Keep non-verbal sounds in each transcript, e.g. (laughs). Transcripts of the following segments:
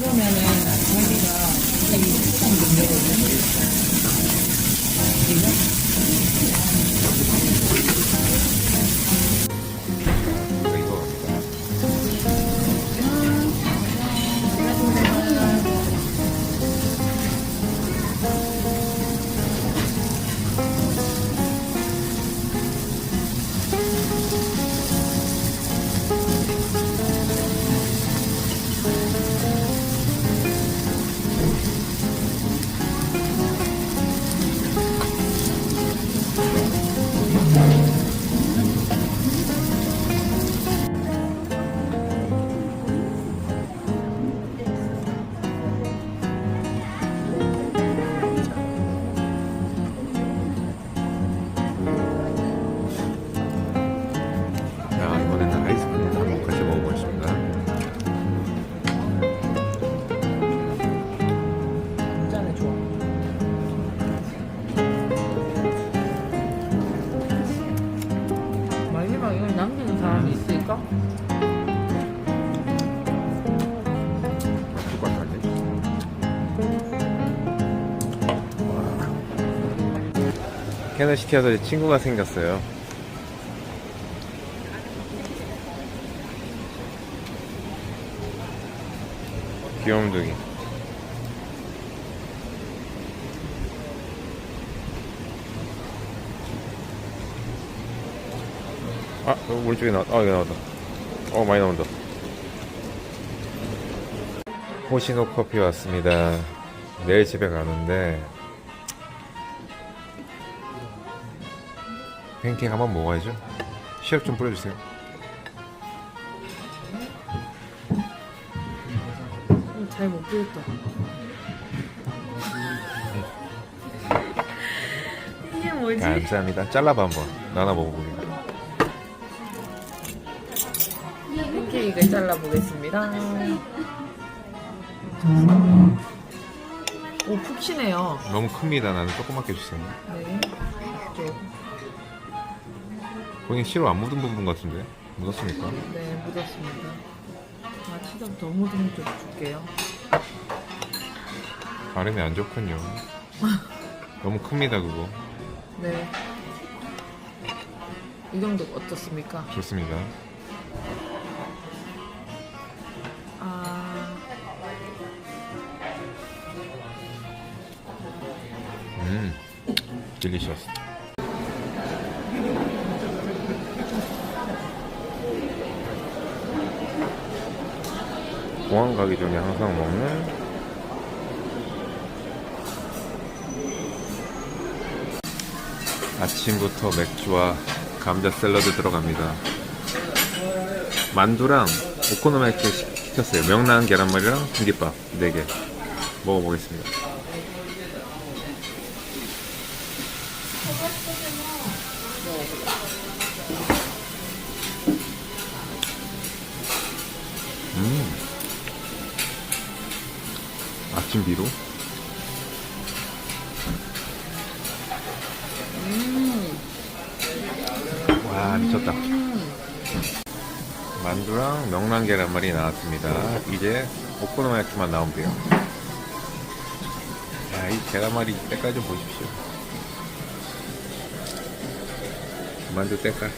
그러 캐너시티에서 친구가 생겼어요. 귀염둥이. 아, 오른쪽에 나왔다. 아, 여기 나왔다. 어, 많이 나온다. 호시노 커피 왔습니다. 내일 집에 가는데 팬케이크 한번 먹어야죠. 시럽 좀 뿌려주세요. 잘못 보였다. 이게 뭐지? 감사합니다. 잘라봐 한번. 나눠 먹어보게. 팬케이크를 잘라보겠습니다. 오, 푹신해요. 너무 큽니다. 나는 조그맣게 주세요. 네. 이쪽. 거긴 시럽 안 묻은 부분 같은데? 묻었습니까? 네, 묻었습니다. 아, 치즈 더쪽 줄게요. 발음이 안 좋군요. (laughs) 너무 큽니다 그거. 네. 이 정도 어떻습니까? 좋습니다. 아, 음, 딜리셔스. 공항 가기 전에 항상 먹는 아침부터 맥주와 감자 샐러드 들어갑니다. 만두랑 오코노미야키 시켰어요. 명란 계란말이랑 공깃밥 4개 먹어보겠습니다. 아침 비로? 와, 미쳤다. 만두랑 명란 계란말이 나왔습니다. 이제 오코노미야키만 나오면 돼요. 야, 이 계란말이 때깔 좀 보십시오. 만두 때깔.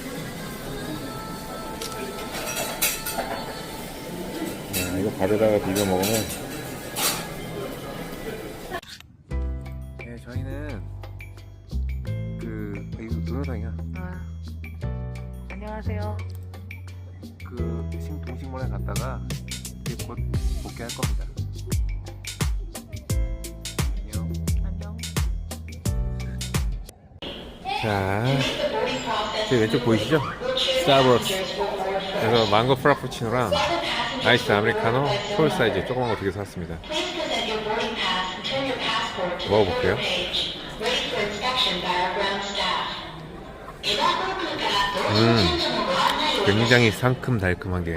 야, 이거 밥에다가 비벼 먹으면. 곧 복귀할 겁니다. 안녕. 안녕. 자, 제 왼쪽 보이시죠? 스타벅스. 그래서 망고 프라푸치노랑 아이스 아메리카노 톨 사이즈 조그만 거 두 개 샀습니다. 먹어볼게요. 음, 굉장히 상큼 달큼한 게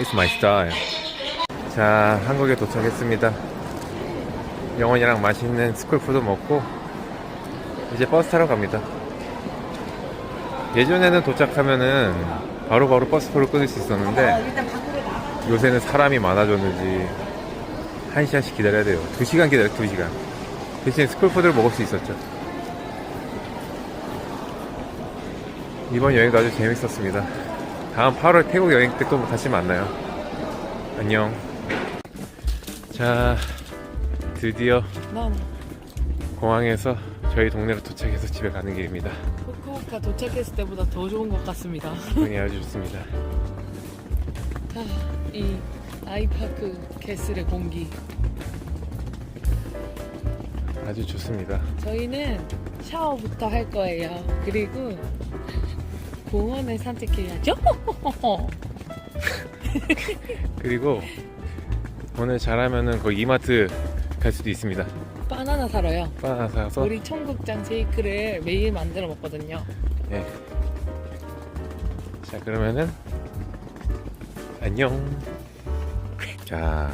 It's my style. 자, 한국에 도착했습니다. 영원이랑 맛있는 스쿨푸드 먹고 이제 버스 타러 갑니다. 예전에는 도착하면은 바로바로 버스표를 끊을 수 있었는데 요새는 사람이 많아졌는지 한 시간씩 기다려야 돼요. 두 시간 기다려, 두 시간. 대신 스쿨푸드를 먹을 수 있었죠. 이번 여행도 아주 재밌었습니다. 다음 8월 태국 여행 때 또 다시 만나요. 안녕. 자, 드디어 난 공항에서 저희 동네로 도착해서 집에 가는 길입니다. 후쿠오카 도착했을 때보다 더 좋은 것 같습니다. 기분이 아주 좋습니다. 아, 이 아이파크 캐슬의 공기. 아주 좋습니다. 저희는 샤워부터 할 거예요. 그리고 공원을 산책해야죠. (laughs) 그리고 오늘 잘하면은 거기 이마트 갈 수도 있습니다. 바나나 사러요. 바나나 사서 우리 청국장 쉐이크를 매일 만들어 먹거든요. 예. 자 그러면은 안녕. 자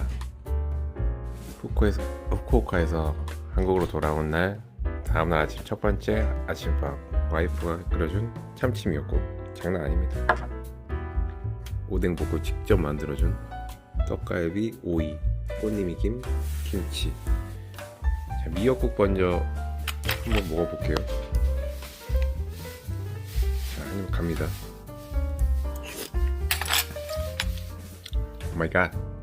후쿠에서, 후쿠오카에서 한국으로 돌아온 날 다음날 아침 첫 번째 아침밥 와이프가 끓여준 참치미였고 장난 아닙니다. 오뎅 볶고 직접 만들어준 떡갈비 오이 꽃님이김 김치 자, 미역국 먼저 한번 먹어볼게요. 자, 한입 갑니다. 오 마이 갓.